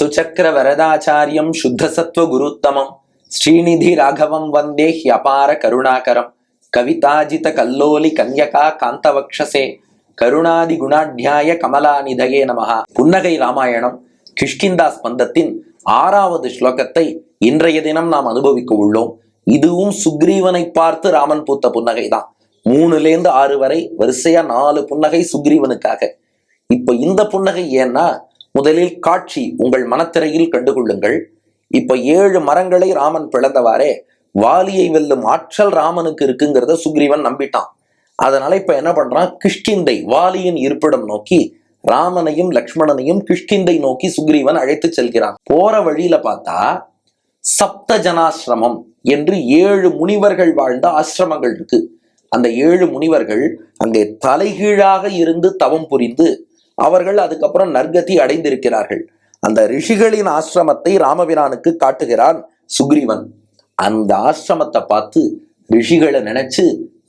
சுச்சக்கர வரதாச்சாரியம் சுத்த குருத்தமம் ஸ்ரீநிதி ராகவம் வந்தே ஹியபார கருணாகரம் கவிதாஜித கல்லோலி கன்யகா காந்தவக்ஷசே கருணாதி குணாட்யாய கமலாநிதயே நமகா புன்னகை ராமாயணம் கிஷ்கிந்தா ஸ்பந்தத்தின் ஆறாவது ஸ்லோகத்தை இன்றைய தினம் நாம் அனுபவிக்க உள்ளோம். இதுவும் சுக்ரீவனை பார்த்து ராமன் பூத்த புன்னகை தான். மூணுலேருந்து ஆறு வரை வரிசையா நாலு புன்னகை சுக்ரீவனுக்காக. இப்ப இந்த புன்னகை ஏன்னா முதலில் காட்சி உங்கள் மனத்திரையில் கண்டுகொள்ளுங்கள். இப்ப ஏழு மரங்களை ராமன் பிளந்தவாறே வாலியை வெல்லும் ஆற்றல் ராமனுக்கு இருக்குங்கிறத சுக்ரீவன் நம்பிட்டான். அதனால இப்ப என்ன பண்றான்? கிஷ்கிந்தை வாலியின் இருப்பிடம் நோக்கி ராமனையும் லக்ஷ்மணனையும் கிஷ்கிந்தை நோக்கி சுக்ரீவன் அழைத்து செல்கிறான். போற வழியில பார்த்தா சப்த ஜனாசிரமம் என்று ஏழு முனிவர்கள் வாழ்ந்த ஆசிரமங்கள் இருக்கு. அந்த ஏழு முனிவர்கள் அங்கே தலைகீழாக இருந்து தவம் புரிந்து அவர்கள் அதுக்கப்புறம் நற்கதி அடைந்திருக்கிறார்கள். அந்த ரிஷிகளின் ஆசிரமத்தை ராமபிரானுக்கு காட்டுகிறான் சுக்ரீவன். அந்த ஆசிரமத்தை பார்த்து ரிஷிகளை நினைச்சு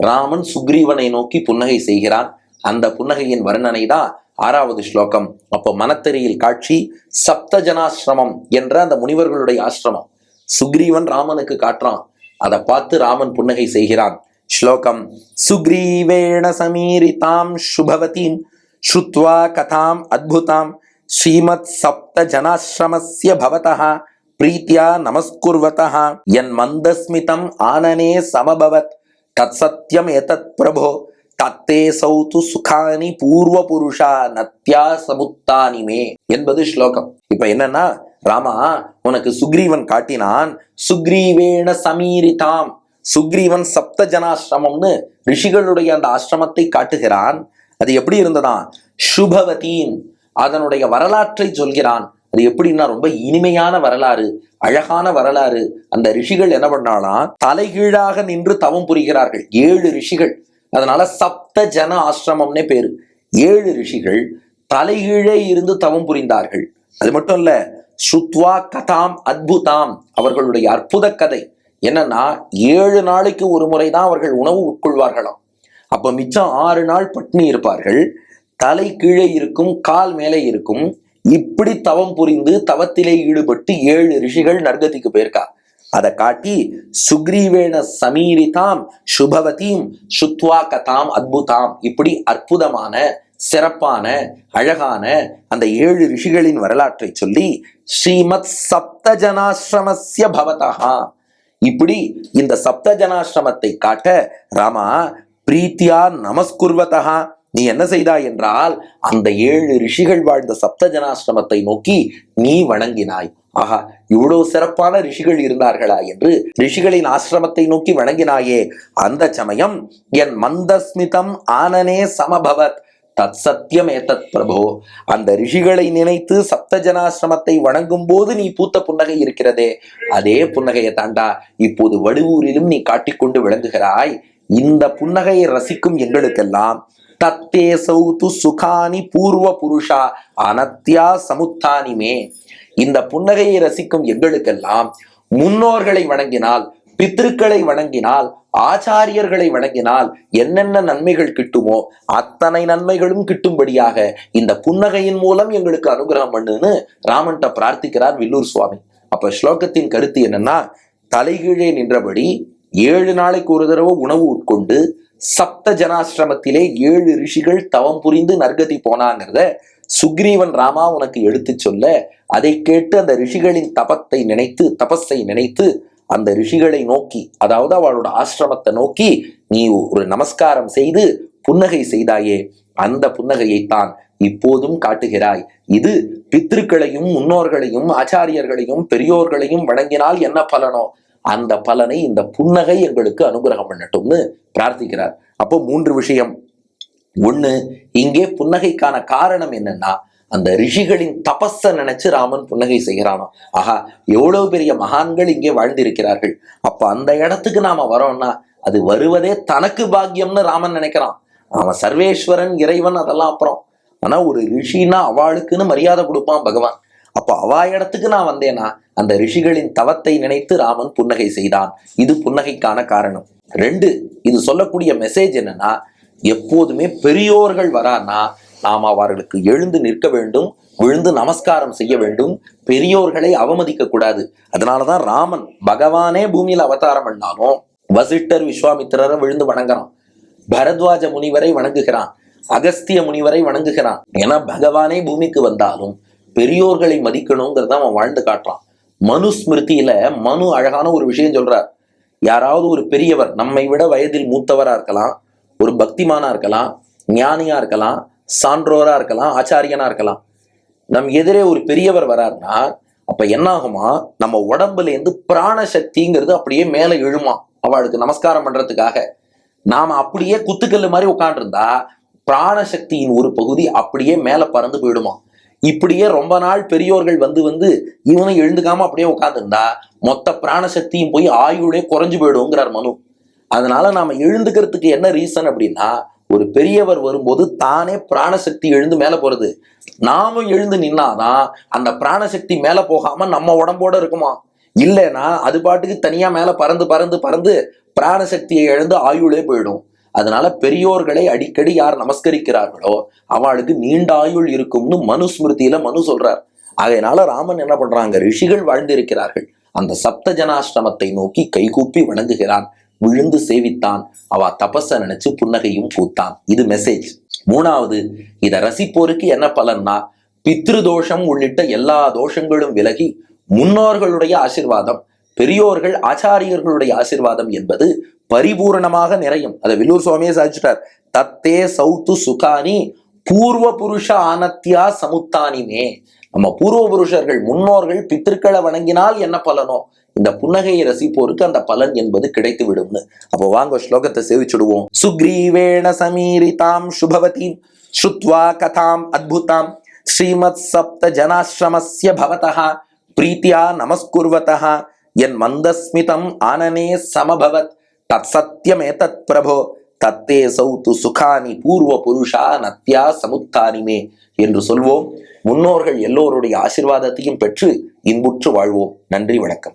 ராமன் சுக்ரீவனை நோக்கி புன்னகை செய்கிறான். அந்த புன்னகையின் வர்ணனை தான் ஆறாவது ஸ்லோகம். அப்போ மனத்தெரியில் காட்சி சப்தஜனாசிரமம் என்ற அந்த முனிவர்களுடைய ஆசிரமம். சுக்ரீவன் ராமனுக்கு காட்டுறான். அதை பார்த்து ராமன் புன்னகை செய்கிறான். ஸ்லோகம் சுக்ரீவேண சமீரிதாம் சுபவதீம் ஸ்ருத்வா கதாம் அத்புதாம் ஸ்ரீமத் சப்த ஜனாசிரமஸ்ய பவதா பிரீத்தியா நமஸ்குர்வதா என் மந்தஸ்மிதம் ஆனனே சமபவத் தத் சத்தியம் எதத் பிரபோ தத்தே சௌத்து சுகானி பூர்வ புருஷா நத்யா சமுத்தானி மே என்பது ஸ்லோகம். இப்ப என்னன்னா ராமா உனக்கு சுக்ரீவன் காட்டினான். சுக்ரீவேண சமீரிதாம். சுக்ரீவன் சப்த ஜனாசிரமம்னு ரிஷிகளுடைய அந்த ஆசிரமத்தை காட்டுகிறான். அது எப்படி இருந்ததா? சுபவதீன் அதனுடைய வரலாற்றை சொல்கிறான். அது எப்படின்னா ரொம்ப இனிமையான வரலாறு அழகான வரலாறு. அந்த ரிஷிகள் என்ன பண்ணாலாம் தலைகீழாக நின்று தவம் புரிகிறார்கள். ஏழு ரிஷிகள். அதனால சப்த ஜன ஆசிரமம்னே பேரு. ஏழு ரிஷிகள் தலைகீழே இருந்து தவம் புரிந்தார்கள். அது மட்டும் இல்ல சுத்வா கதாம் அத்புதாம் அவர்களுடைய அற்புத கதை. என்னன்னா ஏழு நாளைக்கு ஒரு முறை தான் அவர்கள் உணவு உட்கொள்வார்களாம். அப்ப மிச்சம் ஆறு நாள் பட்னி இருப்பார்கள். தலை கீழே இருக்கும் கால் மேலே இருக்கும். இப்படி தவம் புரிந்து தவத்திலே ஈடுபட்டு ஏழு ரிஷிகள் நர்கதிக்கு போயிருக்கா. அதை காட்டி சுக்ரீவேண சமீரிதாம் சுபவதீம் சுத்வா கதாம் அத்புதாம். இப்படி அற்புதமான சிறப்பான அழகான அந்த ஏழு ரிஷிகளின் வரலாற்றை சொல்லி ஸ்ரீமத் சப்தஜனாசிரமஸ்ய பவதா இப்படி இந்த சப்தஜனாசிரமத்தை காட்ட ராமா பிரீத்தியா நமஸ்குர்வதா நீ என்ன செய்தாய் என்றால் அந்த ஏழு ரிஷிகள் வாழ்ந்த சப்த ஜனாசிரமத்தை நோக்கி நீ வணங்கினாய். ஆஹா இவ்வளவு சிறப்பான ரிஷிகள் இருந்தார்களா என்று ரிஷிகளின் ஆசிரமத்தை நோக்கி வணங்கினாயே. அந்த சமயம் என் மந்தஸ்மிதம் ஆனனே சமபவத் தத் சத்தியம் ஏதத் பிரபோ. அந்த ரிஷிகளை நினைத்து சப்தஜனாசிரமத்தை வணங்கும் போது நீ பூத்த புன்னகை இருக்கிறதே. அதே புன்னகையை தாண்டா இப்போது வடுவூரிலும் நீ காட்டிக்கொண்டு விளங்குகிறாய். இந்த புன்னகையை ரசிக்கும் எங்களுக்கெல்லாம் தத்தே சௌத்து சுகானி பூர்வ புருஷா அனத்யா சமுத்தானிமே. இந்த புன்னகையை ரசிக்கும் எங்களுக்கெல்லாம் முன்னோர்களை வணங்கினால் பித்ருக்களை வணங்கினால் ஆச்சாரியர்களை வணங்கினால் என்னென்ன நன்மைகள் கிட்டுமோ அத்தனை நன்மைகளும் கிட்டும்படியாக இந்த புன்னகையின் மூலம் எங்களுக்கு அனுகிரகம் பண்ணுன்னு ராமன்ட்ட பிரார்த்திக்கிறார் வில்லூர் சுவாமி. அப்ப ஸ்லோகத்தின் கருத்து என்னன்னா தலைகீழே நின்றபடி ஏழு நாளைக்கு ஒரு தடவை உணவு உட்கொண்டு சப்த ஜனாசிரமத்திலே ஏழு ரிஷிகள் தவம் புரிந்து நற்கதி போனாங்கிறத சுக்ரீவன் ராமா உனக்கு எடுத்து சொல்ல அதை கேட்டு அந்த ரிஷிகளின் தபத்தை நினைத்து தபஸை நினைத்து அந்த ரிஷிகளை நோக்கி அதாவது அவளோட ஆசிரமத்தை நோக்கி நீ ஒரு நமஸ்காரம் செய்து புன்னகை செய்தாயே அந்த புன்னகையைத்தான் இப்போதும் காட்டுகிறாய். இது பித்ருக்களையும் முன்னோர்களையும் ஆச்சாரியர்களையும் பெரியோர்களையும் வணங்கினால் என்ன பலனோ? அந்த பலனை இந்த புன்னகை எங்களுக்கு அனுகிரகம் பண்ணட்டும்னு பிரார்த்திக்கிறார். அப்போ மூன்று விஷயம். ஒண்ணு இங்கே புன்னகைக்கான காரணம் என்னன்னா அந்த ரிஷிகளின் தபஸை நினைச்சு ராமன் புன்னகை செய்கிறானோ. ஆஹா எவ்வளவு பெரிய மகான்கள் இங்கே வாழ்ந்திருக்கிறார்கள். அப்ப அந்த இடத்துக்கு நாம வரோம்னா அது வருவதே தனக்கு பாக்கியம்னு ராமன் நினைக்கிறான். அவன் சர்வேஸ்வரன் இறைவன் அதெல்லாம் அப்புறம். ஆனா ஒரு ரிஷின்னா அவளுக்குன்னு மரியாதை கொடுப்பான் பகவான். அப்போ அவா இடத்துக்கு நான் வந்தேனா அந்த ரிஷிகளின் தவத்தை நினைத்து ராமன் புன்னகை செய்தான். இது புன்னகைக்கான காரணம். ரெண்டு இது சொல்லக்கூடிய மெசேஜ் என்னன்னா எப்போதுமே பெரியோர்கள் வரான்னா நாம் அவர்களுக்கு எழுந்து நிற்க வேண்டும் விழுந்து நமஸ்காரம் செய்ய வேண்டும் பெரியோர்களை அவமதிக்க கூடாது. அதனாலதான் ராமன் பகவானே பூமியில அவதாரம் பண்ணாலும் வசிஷ்டர் விஸ்வாமித்திரரை விழுந்து வணங்குறான். பரத்வாஜ முனிவரை வணங்குகிறான். அகஸ்திய முனிவரை வணங்குகிறான். ஏன்னா பகவானே பூமிக்கு வந்தாலும் பெரியோர்களை மதிக்கணுங்கிறத அவன் வாழ்ந்து காட்டுறான். மனுஸ்மிருதியில மனு அழகான ஒரு விஷயம் சொல்றார். யாராவது ஒரு பெரியவர் நம்மை விட வயதில் மூத்தவரா இருக்கலாம் ஒரு பக்திமானா இருக்கலாம் ஞானியா இருக்கலாம் சான்றோரா இருக்கலாம் ஆச்சாரியனா இருக்கலாம். நம் எதிரே ஒரு பெரியவர் வராருன்னா அப்ப என்ன ஆகுமா? நம்ம உடம்புல இருந்து பிராண சக்திங்கிறது அப்படியே மேல எழுமா. அவளுக்கு நமஸ்காரம் பண்றதுக்காக. நாம அப்படியே குத்துக்கல்லு மாதிரி உட்காண்டிருந்தா பிராணசக்தியின் ஒரு பகுதி அப்படியே மேல பறந்து போயிடுமா. இப்படியே ரொம்ப நாள் பெரியோர்கள் வந்து வந்து இவனும் எழுந்துக்காம அப்படியே உட்காந்துருந்தா மொத்த பிராணசக்தியும் போய் ஆயுளே குறைஞ்சு போயிடுங்கிறார் மனு. அதனால நாம எழுந்துக்கிறதுக்கு என்ன ரீசன் அப்படின்னா ஒரு பெரியவர் வரும்போது தானே பிராணசக்தி எழுந்து மேல போறது. நாமும் எழுந்து நின்னாதான் அந்த பிராணசக்தி மேல போகாம நம்ம உடம்போட இருக்குமா? இல்லைன்னா அது பாட்டுக்கு தனியா மேல பறந்து பறந்து பறந்து பிராணசக்தியை இழந்து ஆயுளே போயிடும். அதனால பெரியோர்களை அடிக்கடி யார் நமஸ்கரிக்கிறார்களோ அவளுக்கு நீண்ட ஆயுள் இருக்கும்னு மனுஸ்மிருதியில மனு சொல்றார். அதனால ராமன் என்ன பண்றாங்க? ரிஷிகள் வாழ்ந்திருக்கிறார்கள். அந்த சப்த ஜனாஷ்டமத்தை நோக்கி கைகூப்பி வணங்குகிறான். விழுந்து சேவித்தான். அவ தபஸ நினைச்சு புன்னகையும் பூத்தான். இது மெசேஜ் மூணாவது இத ரசிப்போருக்கு என்ன பலன்னா பித்ரு தோஷம் உள்ளிட்ட எல்லா தோஷங்களும் விலகி முன்னோர்களுடைய ஆசிர்வாதம் பெரியோர்கள் ஆச்சாரியர்களுடைய ஆசிர்வாதம் என்பது பரிபூரணமாக நிறையும். அதை வில்லூர் சுவாமியே சாதிச்சிட்டார். தத்தே சௌத்து சுகானி பூர்வ புருஷ ஆனத்தியா சமுத்தானிமே. நம்ம பூர்வ புருஷர்கள் முன்னோர்கள் பித்திருக்களை வணங்கினால் என்ன பலனோ? இந்த புன்னகையை ரசிப்போருக்கு அந்த பலன் என்பது கிடைத்து விடும்னு. அப்போ வாங்க ஸ்லோகத்தை சேவிச்சுடுவோம். சுக்ரீவேண சமீரிதாம் சுபவதீம் ஸ்ருத்வா கதாம் அத்புதாம் ஸ்ரீமத் சப்த ஜனாசிரமஸ்ய பவதா பிரீத்தியா நமஸ்குர்வதா என் மந்தஸ்மிதம் ஆனனே சமபவத் தத்சத்தியமேதத் பிரபோ தத்தே சௌத்து சுகானி பூர்வ புருஷா நத்யா சமுத்தானிமே என்று சொல்வோம். முன்னோர்கள் எல்லோருடைய ஆசிர்வாதத்தையும் பெற்று இன்புற்று வாழ்வோம். நன்றி வணக்கம்.